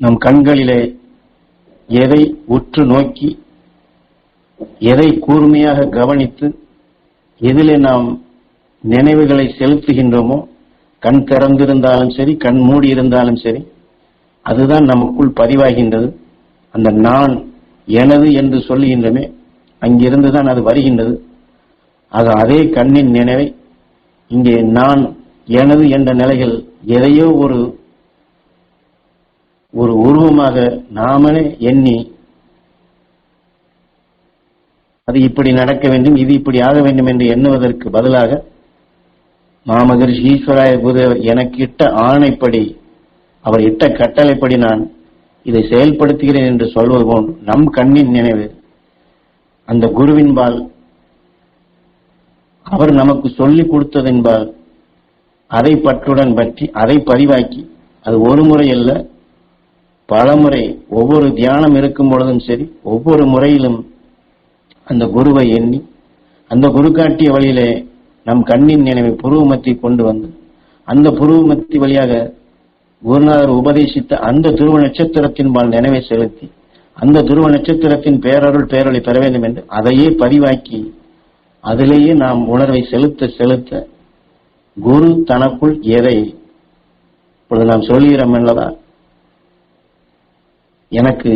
நம் கண்களிலே எதை உற்று நோக்கி எதை கூர்மையாக கவனித்து எதிலே நாம் நினைவுகளை செலுத்துகின்றோமோ கண் திறந்திருந்தாலும் சரி கண் மூடி இருந்தாலும் சரி அதுதான் நமக்குள் பதிவாகின்றது. அந்த நான் எனது என்று சொல்லுகின்றமே அங்கிருந்து தான் அது வருகின்றது. அது அதே கண்ணின் நினைவை இங்கே நான் எனது என்ற நிலைகள் எதையோ ஒரு ஒரு உருவமாக நாமளே எண்ணி அது இப்படி நடக்க வேண்டும் இது இப்படி ஆக வேண்டும் என்று எண்ணுவதற்கு பதிலாக மாமகரிஷி ஈஸ்வராய குருதேவர் எனக்கு இட்ட ஆணைப்படி அவர் இட்ட கட்டளைப்படி நான் இதை செயல்படுத்துகிறேன் என்று சொல்வது போன்று நம் கண்ணின் நினைவு அந்த குருவின்பால் அவர் நமக்கு சொல்லிக் கொடுத்ததென்பால் அதை பற்றுடன் பற்றி அதை பதிவாக்கி அது ஒரு முறை அல்ல பலமுறை ஒவ்வொரு தியானம் இருக்கும் பொழுதும் சரி ஒவ்வொரு முறையிலும் அந்த குருவை எண்ணி அந்த குரு காட்டிய வழியிலே நம் கண்ணின் நினைவை புருவமத்தை கொண்டு வந்து அந்த புருவமத்தி வழியாக குருநாதர் உபதேசித்த அந்த துருவ நட்சத்திரத்தின் பால் நினைவை செலுத்தி அந்த துருவ நட்சத்திரத்தின் பேரருள் பேரொளி பெற வேண்டும் என்று அதையே பதிவாக்கி அதிலேயே நாம் உணர்வை செலுத்த செலுத்த குரு தனக்குள் எதை இப்பொழுது நாம் சொல்கிறோம் அல்லவா எனக்கு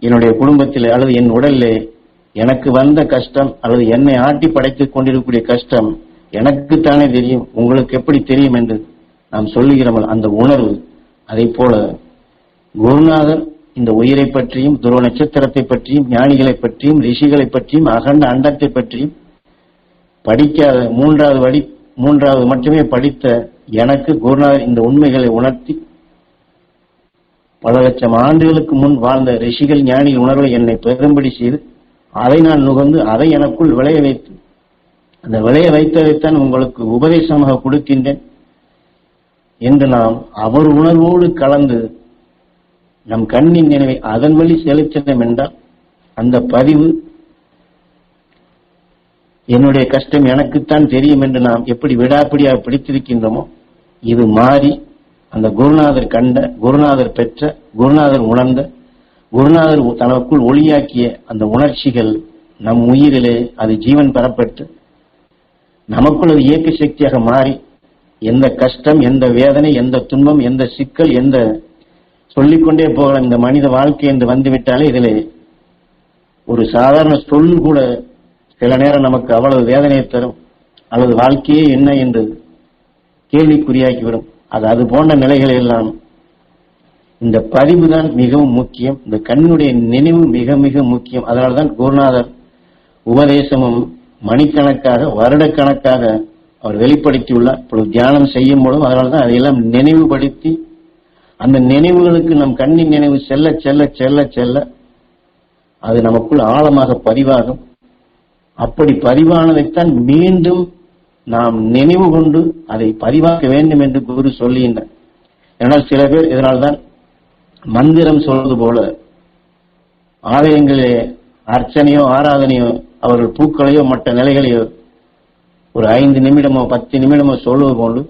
என்னுடைய குடும்பத்தில் அல்லது என் உடலிலே எனக்கு வந்த கஷ்டம் அல்லது என்னை ஆட்டி படைத்துக் கொண்டிருக்கக்கூடிய கஷ்டம் எனக்குத்தானே தெரியும். உங்களுக்கு எப்படி தெரியும் என்று நாம் சொல்லுகிறோம் அந்த உணர்வு. அதை போல குருநாதர் இந்த உயிரை பற்றியும் துருவ நட்சத்திரத்தை பற்றியும் ஞானிகளை பற்றியும் ரிஷிகளை பற்றியும் அகண்ட அண்டத்தை பற்றியும் படிக்காத மூன்றாவது வடி மூன்றாவது மட்டுமே படித்த எனக்கு குருநாதர் இந்த உண்மைகளை உணர்த்தி பல லட்சம் ஆண்டுகளுக்கு முன் வாழ்ந்த ரிஷிகள் ஞானிகள் உணர்வை என்னை பெரும்படி செய்து அதை நான் நுகர்ந்து அதை எனக்குள் விளைய வைத்து அந்த விளைய வைத்ததைத்தான் உங்களுக்கு உபதேசமாக கொடுக்கின்றேன் என்று நாம் அவர் உணர்வோடு கலந்து நம் கண்ணின் நினைவை அதன் வழி செலுத்தினோம் என்றால் அந்த பதிவு என்னுடைய கஷ்டம் எனக்குத்தான் தெரியும் என்று நாம் எப்படி விடாப்பிடியாக பிடித்திருக்கின்றோமோ இது மாறி அந்த குருநாதர் கண்ட குருநாதர் பெற்ற குருநாதர் உணர்ந்த குருநாதர் தனக்குள் ஒளியாக்கிய அந்த உணர்ச்சிகள் நம் உயிரிலே அது ஜீவன் பெறப்பட்டு நமக்குள் அது இயக்க சக்தியாக மாறி எந்த கஷ்டம் எந்த வேதனை எந்த துன்பம் எந்த சிக்கல் எந்த சொல்லிக்கொண்டே போகலாம் இந்த மனித வாழ்க்கை என்று வந்துவிட்டாலே இதில் ஒரு சாதாரண சொல் கூட சில நேரம் நமக்கு அவ்வளவு வேதனையை தரும் அல்லது வாழ்க்கையே என்ன என்று கேள்விக்குறியாக்கிவிடும் அது அது போன்ற நிலைகள் எல்லாம் இந்த பதிவு தான் மிகவும் முக்கியம் இந்த கண்ணுடைய நினைவு மிக மிக முக்கியம். அதனால்தான் குருநாதர் உபதேசமும் மணிக்கணக்காக வருடக்கணக்காக அவர் வெளிப்படுத்தியுள்ளார். இப்பொழுது தியானம் செய்யும் பொழுதும் அதனால்தான் அதையெல்லாம் நினைவுபடுத்தி அந்த நினைவுகளுக்கு நம் கண்ணின் நினைவு செல்ல செல்ல செல்ல செல்ல அது நமக்குள் ஆழமாக பதிவாகும். அப்படி பதிவானதைத்தான் மீண்டும் நாம் நினைவு கொண்டு அதை பதிவாக்க வேண்டும் என்று குரு சொல்லுகின்றார் ஏனால் சில பேர் இதனால்தான் மந்திரம் சொல்வது போல ஆலயங்களிலே அர்ச்சனையோ ஆராதனையோ அவர்கள் பூக்களையோ மற்ற நிலைகளையோ ஒரு ஐந்து நிமிடமோ பத்து நிமிடமோ சொல்வது போன்று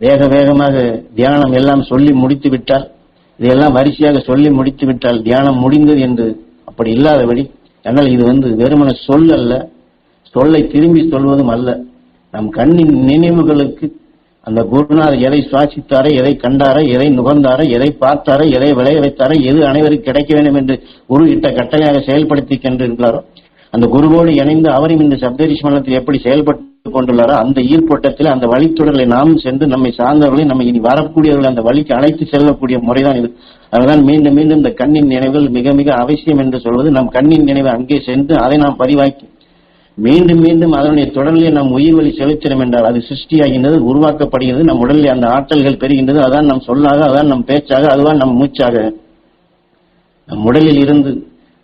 வேக வேகமாக தியானம் எல்லாம் சொல்லி முடித்து விட்டால் இதையெல்லாம் வரிசையாக சொல்லி முடித்து விட்டால் தியானம் முடிந்தது என்று அப்படி இல்லாதபடி ஆனால் இது வந்து வெறுமன சொல் அல்ல சொல்லை திரும்பி சொல்வதும் அல்ல. நம் கண்ணின் நினைவுகளுக்கு அந்த குருநாதர் எதை சுவாசித்தாரோ எதை கண்டாரோ எதை நுகர்ந்தாரோ எதை பார்த்தாரோ எதை விளைய வைத்தாரோ எது அனைவருக்கு கிடைக்க வேண்டும் என்று குரு இட்ட கட்டளையாக செயல்படுத்தி கொண்டிருக்கிறாரோ அந்த குருவோடு இணைந்து அவரும் இந்த சப்தரிஷ் மண்டலத்தில் எப்படி செயல்பட்டு கொண்டுள்ளாரோ அந்த ஈர்ப்போட்டத்தில் அந்த வழித்தொடர்களை நாமும் சென்று நம்மை சார்ந்தவர்களை நம்ம இனி வரக்கூடியவர்கள் அந்த வழிக்கு அழைத்து செல்லக்கூடிய முறைதான் இது. அதனால் மீண்டும் மீண்டும் இந்த கண்ணின் நினைவுகள் மிக மிக அவசியம் என்று சொல்வது நம் கண்ணின் நினைவு அங்கே சென்று அதை நாம் பதிவாக்கி மீண்டும் மீண்டும் அதனுடைய தொடரிலே நம் உயிர் வழி செலுத்தினோம் என்றால் அது சிருஷ்டியாகின்றது உருவாக்கப்படுகிறது நம் உடலில் அந்த ஆற்றல்கள் பெறுகின்றது அதான் நம் சொல்லாக அதான் நம் பேச்சாக அதுதான் நம் மூச்சாக. நம் உடலில் இருந்து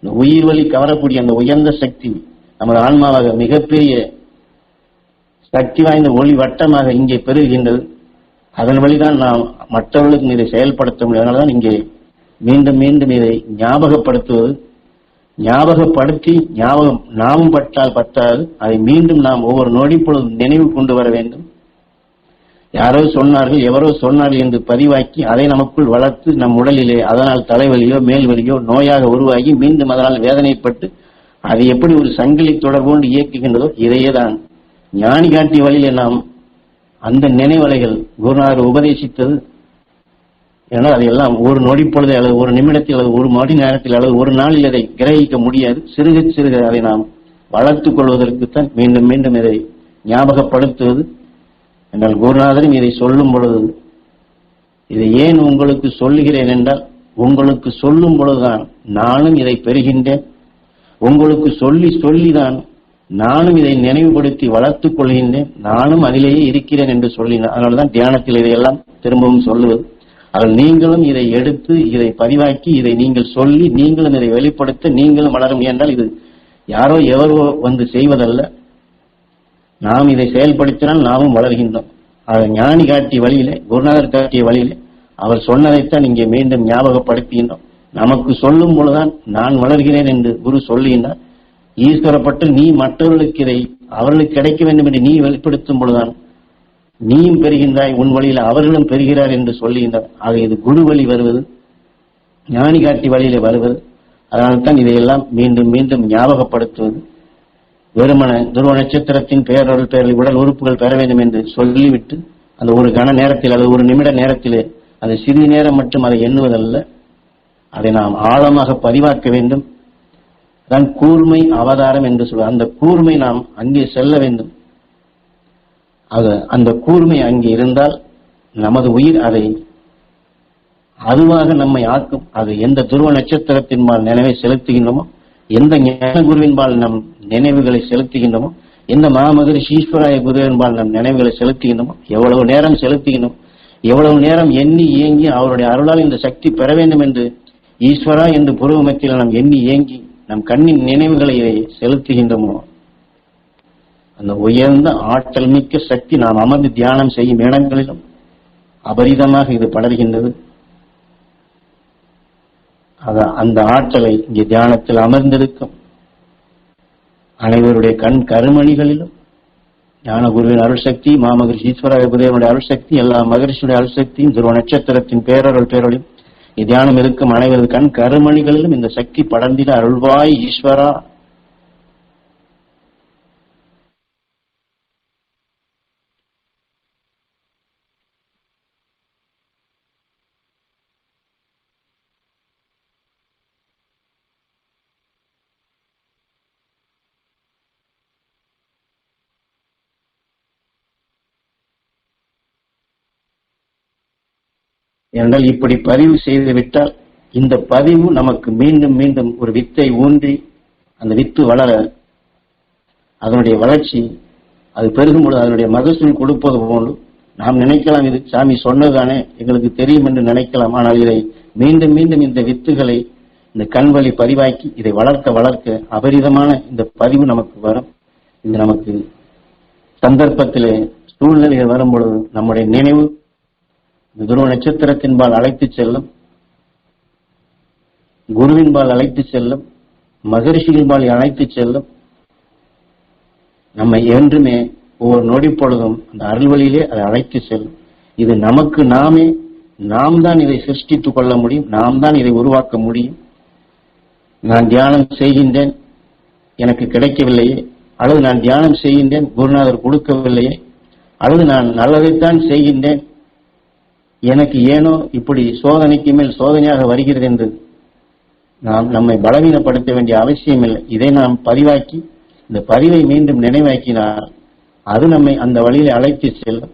இந்த உயிர் வழி கவரக்கூடிய அந்த உயர்ந்த சக்தி நமது ஆன்மாவாக மிகப்பெரிய சக்தி வாய்ந்த ஒளி வட்டமாக இங்கே பெருகின்றது. அதன் வழிதான் நாம் மற்றவர்களுக்கு இதை செயல்படுத்த முடியும். அதனால்தான் இங்கே மீண்டும் மீண்டும் இதை ஞாபகப்படுத்துவது. ஞாபகப்படுத்தி ஞாபகம் நாமும் பட்டால் பத்தாது. அதை மீண்டும் நாம் ஒவ்வொரு நொடிப்பொழுதும் நினைவு கொண்டு வர வேண்டும். யாரோ சொன்னார்கள் எவரோ சொன்னார்கள் என்று பதிவாக்கி அதை நமக்குள் வளர்த்து நம் உடலிலே அதனால் தலைவலியோ மேல்வலியோ நோயாக உருவாகி மீண்டும் அதனால் வேதனைப்பட்டு அது எப்படி ஒரு சங்கிலி தொடர்போடு இயக்குகின்றதோ இதையே தான் ஞானி காட்டிய வழியிலே நாம் அந்த நினைவலைகள் குருநாதர் உபதேசித்தது ஏன்னா அது எல்லாம் ஒரு நொடி பொழுது அல்லது ஒரு நிமிடத்தில் அல்லது ஒரு மணி நேரத்தில் அல்லது ஒரு நாளில் அதை கிரகிக்க முடியாது. சிறுக சிறுக அதை நாம் வளர்த்துக் கொள்வதற்குத்தான் மீண்டும் மீண்டும் இதை ஞாபகப்படுத்துவது. என்றால் குருநாதரும் இதை சொல்லும் பொழுது இதை ஏன் உங்களுக்கு சொல்லுகிறேன் என்றால் உங்களுக்கு சொல்லும் பொழுதுதான் நானும் இதை பெறுகின்றேன். உங்களுக்கு சொல்லி சொல்லிதான் நானும் இதை நினைவுபடுத்தி வளர்த்துக் கொள்கின்றேன். நானும் அதிலேயே இருக்கிறேன் என்று சொல்லினேன் அதனால்தான் தியானத்தில் இதையெல்லாம் திரும்பவும் சொல்லுவது. அதில் நீங்களும் இதை எடுத்து இதை பதிவாக்கி இதை நீங்கள் சொல்லி நீங்களும் இதை வெளிப்படுத்த நீங்களும் வளர முயன்றால் இது யாரோ எவரோ வந்து செய்வதல்ல. நாம் இதை செயல்படுத்தினால் நாமும் வளர்கின்றோம். அதை ஞானி காட்டிய வழியிலே குருநாதர் காட்டிய வழியிலே அவர் சொன்னதைத்தான் இங்கே மீண்டும் ஞாபகப்படுத்துகின்றோம். நமக்கு சொல்லும் பொழுதுதான் நான் வளர்கிறேன் என்று குரு சொல்லுகின்றார். ஈஸ்வரப்பட்டு நீ மற்றவர்களுக்கு இதை அவர்களுக்கு கிடைக்க வேண்டும் என்று நீ வெளிப்படுத்தும் பொழுதுதான் நீயும் பெறுகின்றாய் உன் வழியில் அவர்களும் பெறுகிறார் என்று சொல்லுகின்றார் ஆக இது குரு வழி வருவது ஞானி காட்டி வழியிலே வருவது அதனால்தான் இதையெல்லாம் மீண்டும் மீண்டும் ஞாபகப்படுத்துவது. வெறுமன துருவ நட்சத்திரத்தின் பெயரொருள் பெயரில் உடல் உறுப்புகள் பெற வேண்டும் என்று சொல்லிவிட்டு அந்த ஒரு கன நேரத்தில் அல்லது ஒரு நிமிட நேரத்திலே அது சிறிது நேரம் மட்டும் அதை எண்ணுவதல்ல அதை நாம் ஆழமாக பதிவாக்க வேண்டும். தான் கூர்மை அவதாரம் என்று சொல்வார் அந்த கூர்மை நாம் அங்கே செல்ல வேண்டும். அது அந்த கூர்மை அங்கே இருந்தால் நமது உயிர் அதை அதுவாக நம்மை ஆக்கும். அது எந்த துருவ நட்சத்திரத்தின்பால் நினைவை செலுத்துகின்றோமோ எந்த ஞான குருவின்பால் நம் நினைவுகளை செலுத்துகின்றோமோ எந்த மாமகரிஷி ஈஸ்வராய குருவின்பால் நம் நினைவுகளை செலுத்துகின்றோமோ எவ்வளவு நேரம் செலுத்துகின்றோம் எவ்வளவு நேரம் எண்ணி ஏங்கி அவருடைய அருளால் இந்த சக்தி பெற வேண்டும் என்று ஈஸ்வரா என்று புருவமத்தில் நாம் எண்ணி ஏங்கி நம் கண்ணின் நினைவுகளை செலுத்துகின்றோமோ அந்த உயர்ந்த ஆற்றல் மிக்க சக்தி நாம் அமர்ந்து தியானம் செய்யும் இடங்களிலும் அபரிதமாக இது படர்கின்றது. அத அந்த ஆற்றலை இங்கே தியானத்தில் அமர்ந்திருக்கும் அனைவருடைய கண் கருமணிகளிலும் ஞான குருவின் அருள் சக்தி மாமகரிஷி ஈஸ்வர குருவனுடைய அருள் சக்தி எல்லா மகரிஷியுடைய அருள் சக்தியும் துருவ நட்சத்திரத்தின் பேரருள் பேரொழியும். தியானம் இருக்கும் அனைவரது கண் கருமணிகளிலும் இந்த சக்தி படர்ந்திட அருள்வாய் ஈஸ்வரா. என்றால் இப்படி பதிவு செய்து விட்டால் இந்த பதிவு நமக்கு மீண்டும் மீண்டும் ஒரு வித்தை ஊன்றி அந்த வித்து வளர அதனுடைய வளர்ச்சி அது பெருகும் பொழுது அதனுடைய மகசூல் கொடுப்பது போன்று நாம் நினைக்கலாம் இது சாமி சொன்னதுதானே எங்களுக்கு தெரியும் என்று நினைக்கலாம். ஆனால் இதை மீண்டும் மீண்டும் இந்த வித்துகளை இந்த கண்வழி பதிவாக்கி இதை வளர்க்க வளர்க்க அபரிதமான இந்த பதிவு நமக்கு வரும். இது நமக்கு சந்தர்ப்பத்திலே சூழ்நிலைகள் வரும் பொழுது நம்முடைய நினைவு துருவ நட்சத்திரத்தின்பால் அழைத்து செல்லும் குருவின்பால் அழைத்து செல்லும் மகரிஷியின்பால் அழைத்து செல்லும் நம்மை என்றுமே ஒவ்வொரு நொடி பொழுதும் அந்த அருள்வழியிலே அதை அழைத்து செல்லும். இது நமக்கு நாமே நாம் தான் இதை சிருஷ்டித்துக் கொள்ள முடியும் நாம் தான் இதை உருவாக்க முடியும். நான் தியானம் செய்கின்றேன் எனக்கு கிடைக்கவில்லையே. அல்லது நான் தியானம் செய்கின்றேன் குருநாதர் கொடுக்கவில்லையே. அல்லது நான் நல்லதைத்தான் செய்கின்றேன். எனக்கு ஏனோ இப்படி சோதனைக்கு மேல் சோதனையாக வருகிறது என்று நாம் நம்மை பலவீனப்படுத்த வேண்டிய அவசியம் இல்லை இதை நாம் பதிவாக்கி இந்த பதிவை மீண்டும் நினைவாக்கினால் அது நம்மை அந்த வழியில் அழைத்து செல்லும்.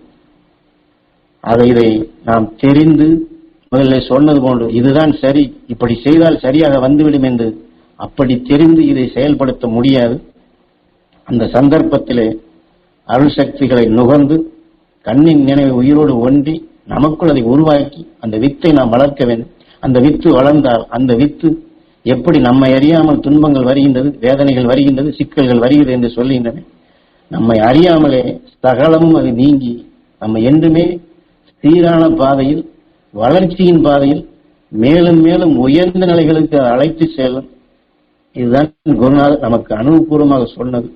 அதை இதை நாம் தெரிந்து முதல்ல சொன்னது போன்று இதுதான் சரி இப்படி செய்தால் சரியாக வந்துவிடும் என்று அப்படி தெரிந்து இதை செயல்படுத்த முடியாது. அந்த சந்தர்ப்பத்திலே அருள் சக்திகளை நுகர்ந்து கண்ணின் நினைவை உயிரோடு ஒன்றி நமக்குள் அதை உருவாக்கி அந்த வித்தை நாம் வளர்க்க வேண்டும். அந்த வித்து வளர்ந்தால் அந்த வித்து எப்படி நம்மை அறியாமல் துன்பங்கள் வருகின்றது வேதனைகள் வருகின்றது சிக்கல்கள் வருகிறது என்று சொல்லுகின்றன நம்மை அறியாமலே சகலமும் அது நீங்கி நம்ம என்றுமே சீரான பாதையில் வளர்ச்சியின் பாதையில் மேலும் மேலும் உயர்ந்த நிலைகளுக்கு அழைத்து செல்லும். இதுதான் குருநாதர் நமக்கு அனுபவபூர்வமாக சொன்னது.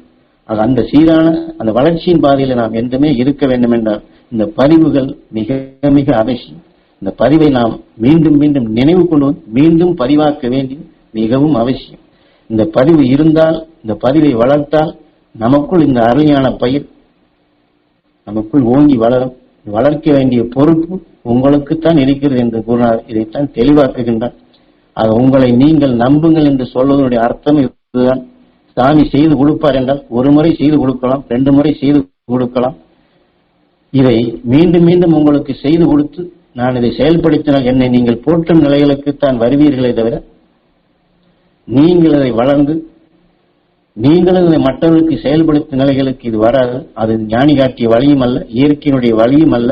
ஆக அந்த சீரான அந்த வளர்ச்சியின் பாதையில நாம் என்றுமே இருக்க வேண்டும் என்றால் இந்த பதிவுகள் மிக மிக அவசியம். இந்த பதிவை நாம் மீண்டும் மீண்டும் நினைவு கொண்டு வந்து மீண்டும் பதிவாக்க வேண்டியது மிகவும் அவசியம். இந்த பதிவு இருந்தால் இந்த பதிவை வளர்த்தால் நமக்குள் இந்த அருமையான பயிர் நமக்குள் ஓங்கி வளரும். வளர்க்க வேண்டிய பொறுப்பு உங்களுக்குத்தான் இருக்கிறது என்று கூறினார். இதைத்தான் தெளிவாக்குகின்றார். அது உங்களை நீங்கள் நம்புங்கள் என்று சொல்வதனுடைய அர்த்தம் இதுதான். சாமி செய்து கொடுப்பார் என்றால் ஒரு முறை செய்து கொடுக்கலாம் ரெண்டு முறை செய்து கொடுக்கலாம். இதை மீண்டும் மீண்டும் உங்களுக்கு செய்து கொடுத்து நான் இதை செயல்படுத்தினால் என்னை நீங்கள் போற்றும் நிலைகளுக்குத்தான் வருவீர்களே தவிர நீங்கள் அதை வளர்ந்து நீங்களும் இதை மற்றவர்களுக்கு செயல்படுத்தும் நிலைகளுக்கு இது வராது. அது ஞானி காட்டிய வழியும் அல்ல இயற்கையினுடைய வழியும் அல்ல.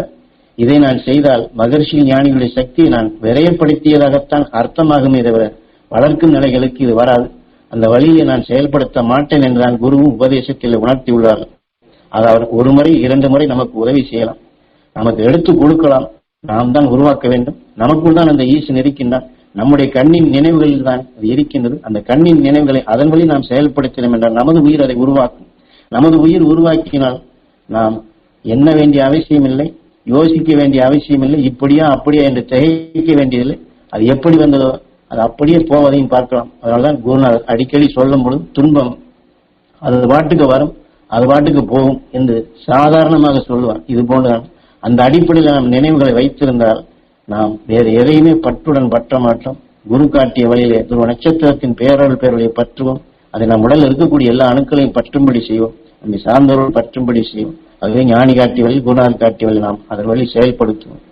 இதை நான் செய்தால் மகர்ஷி ஞானிகளுடைய சக்தியை நான் விரயப்படுத்தியதாகத்தான் அர்த்தமாகுமே தவிர வளர்க்கும் நிலைகளுக்கு இது வராது. அந்த வழியை நான் செயல்படுத்த மாட்டேன் என்றான் குருவும் உபதேசத்தில் உணர்த்தியுள்ளார்கள் அது அவர் ஒரு முறை இரண்டு முறை நமக்கு உதவி செய்யலாம். நமக்கு எடுத்து கொடுக்கலாம். நாம் தான் உருவாக்க வேண்டும். நமக்குள் தான் அந்த ஈசன் இருக்கின்றான். நம்முடைய கண்ணின் நினைவுகளில் தான் அது இருக்கின்றது. அந்த கண்ணின் நினைவுகளை அதன் வழி நாம் செயல்படுத்தினோம் என்றால் நமது உயிர் அதை உருவாக்கும். நமது உயிர் உருவாக்கினால் நாம் என்ன வேண்டிய அவசியம் இல்லை யோசிக்க வேண்டிய அவசியம் இல்லை இப்படியா அப்படியா என்று திகைக்க வேண்டியதில்லை. அது எப்படி வந்ததோ அது அப்படியே போவதையும் பார்க்கலாம். அதனால்தான் குருநாதர் அடிக்கடி சொல்லும் பொழுது துன்பம் அது பாட்டுக்கு வரும் அது பாட்டுக்கு போகும் என்று சாதாரணமாக சொல்லுவார். இது போன்ற அந்த அடிப்படையில் நாம் நினைவுகளை வைத்திருந்தால் நாம் வேறு எதையுமே பற்றுடன் பற்ற மாட்டோம். குரு காட்டிய வழியிலே துருவ நட்சத்திரத்தின் பேரல் பேரலை பற்றுவோம். அதை நம் உடலில் இருக்கக்கூடிய எல்லா அணுக்களையும் பற்றும்படி செய்வோம். நம்மை சார்ந்தவர்கள் பற்றும்படி செய்வோம். அதுவே ஞானி காட்டிய வழி குருநாதர் காட்டிய வழி நாம் அதன் வழி செயல்படுத்துவோம்.